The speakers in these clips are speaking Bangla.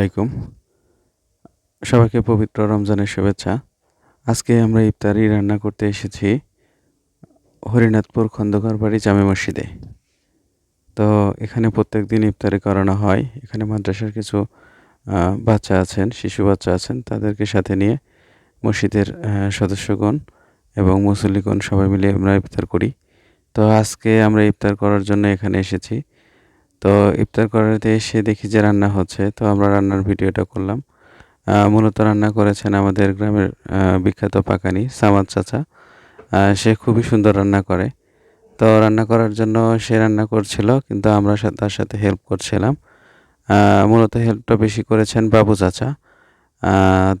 আলাইকুম। সবাইকে পবিত্র রমজানের শুভেচ্ছা। আজকে আমরা ইফতারি রান্না করতে এসেছি হরিনাথপুর খন্দকার বাড়ি জামে মসজিদে। তো এখানে প্রত্যেক দিন ইফতারি করানো হয়। এখানে মাদ্রাসার কিছু বাচ্চা আছেন, শিশু বাচ্চা আছেন, তাদেরকে সাথে নিয়ে মসজিদের সদস্যগণ এবং মুসল্লিগণ সবাই মিলে আমরা ইফতার করি। তো আজকে আমরা ইফতার করার জন্য এখানে এসেছি। তো ইফতার করাতে এসে দেখি যে রান্না হচ্ছে, তো আমরা রান্নার ভিডিওটা করলাম। মূলত রান্না করেছেন আমাদের গ্রামের বিখ্যাত পাকানি সামাদ চাচা। সে খুবই সুন্দর রান্না করে। তো রান্না করার জন্য সে রান্না করছিল, কিন্তু আমরা তার সাথে হেল্প করছিলাম। মূলত হেল্পটা বেশি করেছেন বাবু চাচা।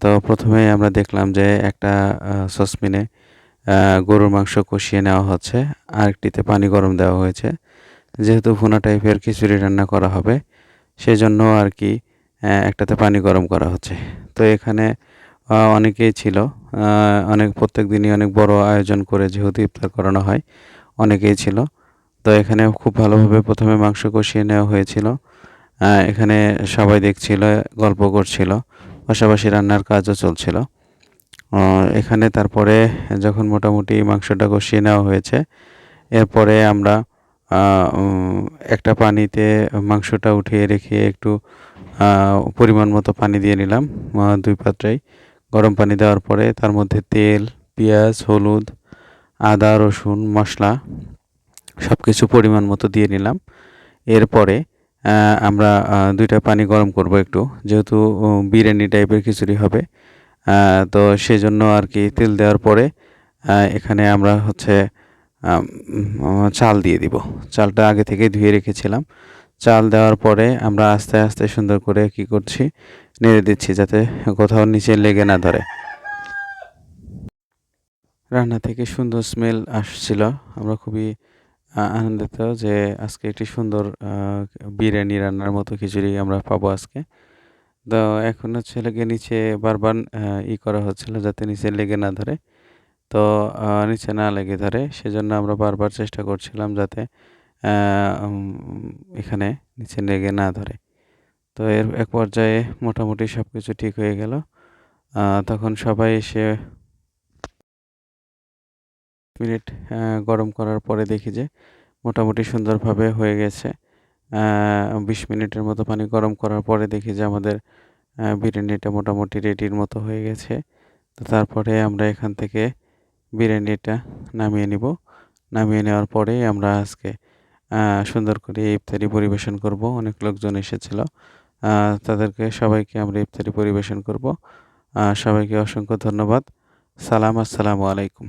তো প্রথমে আমরা দেখলাম যে একটা সসমিনে গরুর মাংস কষিয়ে নেওয়া হচ্ছে, আরেকটিতে পানি গরম দেওয়া হয়েছে। যেহেতু ভুনা টাইপের খিচুড়ি রান্না করা হবে, সেজন্য আর কি একটাতে পানি গরম করা হচ্ছে। তো এখানে অনেকেই ছিল অনেক, প্রত্যেক দিনই অনেক বড় আয়োজন করে যেহেতু ইফতার করানো হয়, অনেকেই ছিল। তো এখানে খুব ভালোভাবে প্রথমে মাংস কষিয়ে নেওয়া হয়েছিল। এখানে সবাই দেখছিল, গল্প করছিল, পাশাপাশি রান্নার কাজও চলছিল। এখানে তারপরে যখন মোটামুটি মাংসটা কষিয়ে নেওয়া হয়েছে, এরপরে আমরা একটা পানিতে মাংসটা উঠিয়ে রেখে একটু পরিমাণ মতো পানি দিয়ে নিলাম দুই পাত্রেই। গরম পানি দেওয়ার পরে তার মধ্যে তেল, পেঁয়াজ, হলুদ, আদা, রসুন, মশলা সব কিছু পরিমাণ মতো দিয়ে নিলাম। এরপরে আমরা দুইটা পানি গরম করব একটু, যেহেতু বিরিয়ানি টাইপের খিচুড়ি হবে। তো সেজন্য আর কি তেল দেওয়ার পরে এখানে আমরা হচ্ছে চাল দিয়ে দিব। চালটা আগে থেকে ধুয়ে রেখেছিলাম। চাল দেওয়ার পরে আমরা আস্তে আস্তে সুন্দর করে কি করছি, নেড়ে দিচ্ছি যাতে কোথাও নিচে লেগে না ধরে। রান্না থেকে সুন্দর স্মেল আসছিল। আমরা খুবই আনন্দিত যে আজকে একটি সুন্দর বিরিয়ানি রান্নার মতো খিচুড়ি আমরা পাবো আজকে। তো এখন হচ্ছে লেগে নিচে বারবার ই করা হচ্ছিল যাতে নিচে লেগে না ধরে। তো নিচে না লেগে ধরে। সেজন্য আমরা বারবার চেষ্টা করছিলাম যাতে এখানে নিচে লেগে না ধরে। তো এর, এক পর্যায়ে মোটামুটি সব কিছু ঠিক হয়ে গেল। তখন সবাই এসে মিনিট গরম করার পরে দেখি যে মোটামুটি সুন্দরভাবে হয়ে গেছে। বিশ মিনিটের মতো পানি গরম করার পরে দেখি যে আমাদের বিরিয়ানিটা মোটামুটি রেডির মতো হয়ে গেছে। তো তারপরে আমরা এখান থেকে বিরিয়ানিটা নামিয়ে নিব। নামিয়ে নেওয়ার পরে আমরা আজকে সুন্দর করে ইফতারি পরিবেশন করব। অনেক লোকজন এসেছিল। তাদেরকে সবাইকে আমরা ইফতারি পরিবেশন করব। সবাইকে অসংখ্য ধন্যবাদ। সালাম, আসসালামু আলাইকুম।